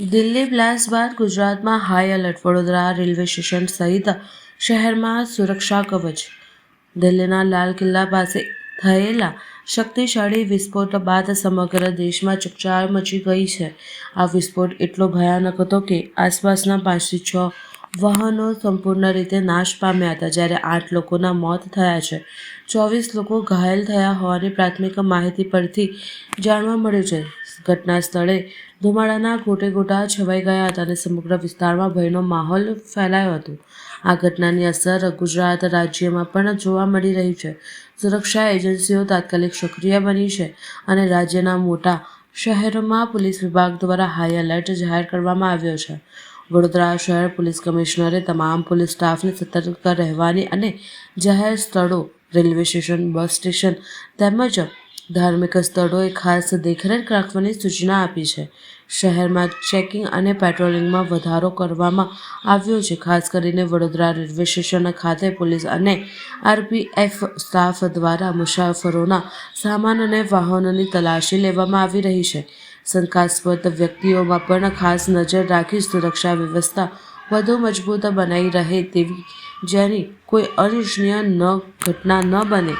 Delhi blast બાદ ગુજરાતમાં high alert Vadodara railway station સહિત શહેરમાં સુરક્ષા કવચ. દિલ્હીના લાલ કિલ્લા પાસે થયેલા શક્તિશાળી વિસ્ફોટ બાદ સમગ્ર દેશમાં ચકચાર મચી ગઈ છે. આ વિસ્ફોટ એટલો ભયાનક હતો કે આસપાસના પાંચથી છ વાહનો સંપૂર્ણ રીતે નાશ પામ્યા હતા જ્યારે આઠ લોકોના મોત થયા છે. ચોવીસ લોકો ઘાયલ થયા હોવાની પ્રાથમિક માહિતી પરથી જાણવા મળ્યું છે. ઘટના સ્થળે ધુમાડાના ગોટે ગોટા છવાઈ ગયા હતા અને સમગ્ર વિસ્તારમાં ભયનો માહોલ ફેલાયો હતો. આ ઘટનાની અસર ગુજરાત રાજ્યમાં પણ જોવા મળી રહી છે. સુરક્ષા એજન્સીઓ તાત્કાલિક સક્રિય બની છે અને રાજ્યના મોટા શહેરોમાં પોલીસ વિભાગ દ્વારા હાઈ એલર્ટ જાહેર કરવામાં આવ્યો છે. વડોદરા શહેર પોલીસ કમિશનરે તમામ પોલીસ સ્ટાફને સતર્ક રહેવાની અને જાહેર સ્થળો, રેલવે સ્ટેશન, બસ સ્ટેશન તેમજ ધાર્મિક સ્થળોએ ખાસ દેખરેખ રાખવાની સૂચના આપી છે. શહેરમાં ચેકિંગ અને પેટ્રોલિંગમાં વધારો કરવામાં આવ્યો છે. ખાસ કરીને વડોદરા રેલવે સ્ટેશન ખાતે પોલીસ અને આરપીએફ સ્ટાફ દ્વારા મુસાફરોના સામાન અને વાહનોની તલાશી લેવામાં આવી રહી છે. શંકાસ્પદ વ્યક્તિઓમાં પણ ખાસ નજર રાખી સુરક્ષા વ્યવસ્થા વધુ મજબૂત બનાવી રહે તેવી જેની કોઈ અનિચ્છનીય ન ઘટના ન બને.